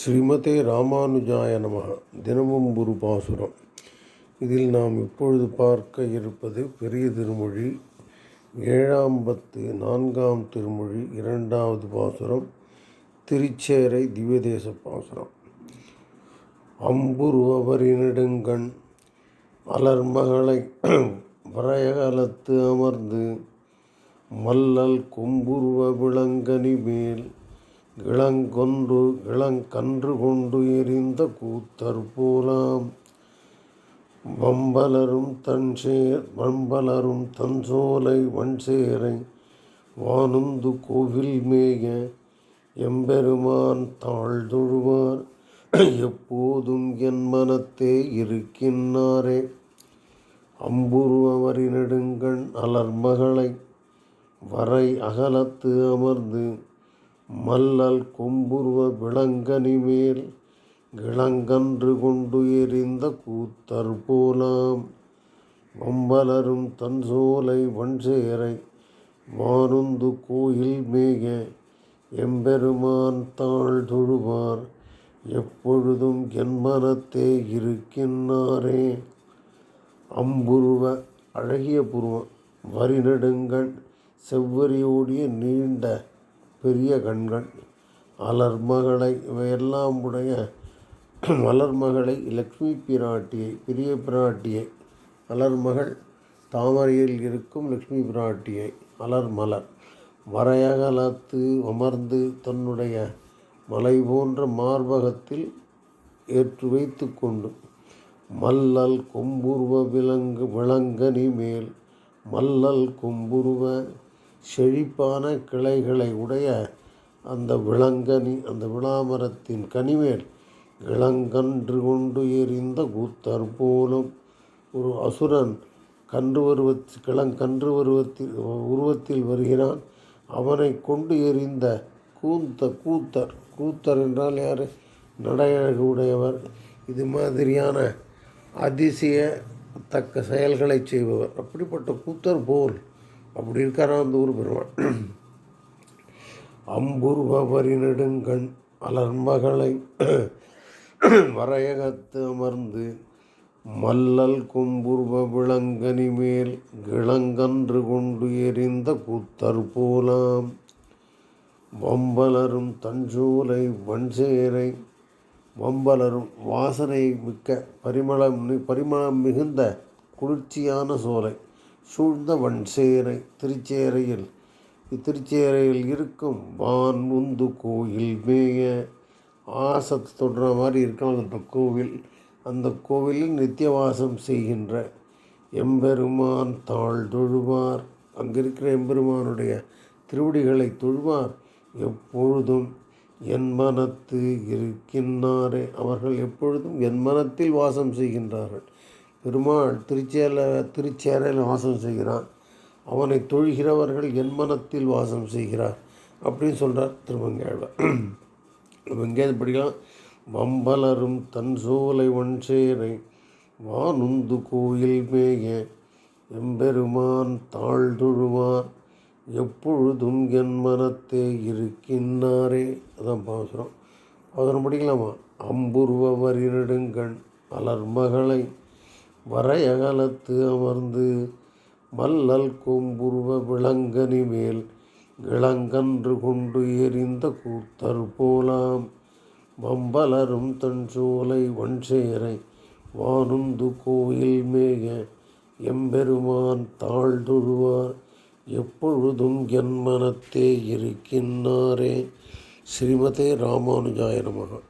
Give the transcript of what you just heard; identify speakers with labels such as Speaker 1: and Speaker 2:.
Speaker 1: ஸ்ரீமதே ராமானுஜாய நமः தினமும் ஒரு பாசுரம். இதில் நாம் இப்பொழுது பார்க்க இருப்பது பெரிய திருமொழி ஏழாம் பத்து நான்காம் திருமொழி இரண்டாவது பாசுரம் திருச்சேரை திவ்யதேச பாசுரம். அம்புருவரினெடுங்கண் அலர்மகளை வரையகலத்து அமர்ந்து மல்லல் கொம்புருவ விளங்கனி மேல் இளங்கொன்று இளங்கன்று கொண்டு எரிந்த கூத்தர் போலாம். வம்பலரும் தன்சேர் வம்பலரும் தன்சோலை வன்சேரை வானுந்து கோவில் மேய எம்பெருமான் தாழ்தொழுவார் எப்போதும் என் மனத்தே இருக்கின்னாரே. அம்புருவரி நெடுங்கண் அலர்மகளை வரை அகலத்து அமர்ந்து மல்லல் கொம்புருவ விளங்கனி மேல் கிளங்கன்று கொண்டு எறிந்த கூத்தர் போலாம். வம்பலரும் தன் சோலை வன்சேரை வானுந்து கோயில் மேய எம்பெருமான் தாழ் தொழுவார். எப்பொழுதும் என் மனத்தே இருக்கின்றாரே அம்புருவ அழகிய புருவம் வரிநெடுங்கண் செவ்வரியோடிய நீண்ட பெரிய கண்கள் அலர்மகளை இவையெல்லாம் உடைய மலர்மகளை லக்ஷ்மி பிராட்டியை பெரிய பிராட்டியை மலர்மகள் தாமரையில் இருக்கும் லக்ஷ்மி பிராட்டியை மலர் மலர் வரையகலத்து அமர்ந்து தன்னுடைய மலை போன்ற மார்பகத்தில் ஏற்று வைத்து கொண்டு மல்லல் கொம்புருவ விலங்கு விளங்கனி மேல் மல்லல் கொம்புருவ செழிப்பான கிளைகளை உடைய அந்த விளங்கனி அந்த விளாமரத்தின் கனிமேல் இளங்கன்று கொண்டு எறிந்த கூத்தர் போலும் ஒரு அசுரன் கன்று பருவத் கிளங்கன்று பருவத்தில் உருவத்தில் வருகிறான். அவனை கொண்டு எறிந்த கூந்த கூத்தர் கூத்தர் என்றால் யார்? நடையழகு உடையவர் இது மாதிரியான அதிசயத்தக்க செயல்களை செய்பவர். அப்படிப்பட்ட கூத்தர் போல் அப்படி இருக்காராம் அந்த ஊர் பெருமாள். அம்புருவரி நெடுங்கண் அலர்மகளை வரையகத்து அமர்ந்து மல்லல் கொம்புருவ விளங்கனி மேல் கிளங்கன்று கொண்டு எரிந்த கூத்தர் போலாம். வம்பலரும் தஞ்சோலை வன்சேரை வம்பலரும் வாசனை மிக்க பரிமளம் பரிமளம் மிகுந்த குளிர்ச்சியான சோலை. சூழ்ந்த வன்சேரை திருச்சேரையில். இத்திருச்சேரையில் இருக்கும் வான் உந்து கோயில் மேய. ஆசத்து தொடுற மாதிரி இருக்கலாம் அந்த கோவில். அந்த கோவிலில் நித்தியவாசம் செய்கின்ற எம்பெருமான் தாழ் தொழுவார். அங்கிருக்கிற எம்பெருமானுடைய திருவடிகளை தொழுவார். எப்பொழுதும் என் மனத்து இருக்கின்றாரே. அவர்கள் எப்பொழுதும் என் மனத்தில் வாசம் செய்கின்றார்கள். பெருமாள் திருச்சேல திருச்சேரையில் வாசம் செய்கிறான் அவனை தொழுகிறவர்கள் என் மனத்தில் வாசம் செய்கிறார் அப்படின்னு சொல்கிறார் திருமங்கையாழ்வார் எங்கேயாவது படிக்கலாம். வம்பலரும் தன் சோலை வன்சேரை வானுந்து கோயில் மேய எம்பெருமான் தாழ்தொழுவார் எப்பொழுதும் என் மனத்தே இருக்கின்றாரே அதான் பாசுரம். பாசுரம் படிக்கலாமா? அம்புருவ வரி நெடுங்கண் அலர்மகளை வரையகலத்து அமர்ந்து மல்லல் கொம்புருவ விளங்கனி மேல் இளங்கன்று கொண்டு எரிந்த கூத்தர் போலாம். வம்பலரும் தன் சோலை வன்சேரை வானுந்து கோயில் மேக எம்பெருமான் தாழ்ந்துழுவார். எப்பொழுதும் என் மனத்தே இருக்கின்றாரே ஸ்ரீமதே ராமானுஜாய நமகா.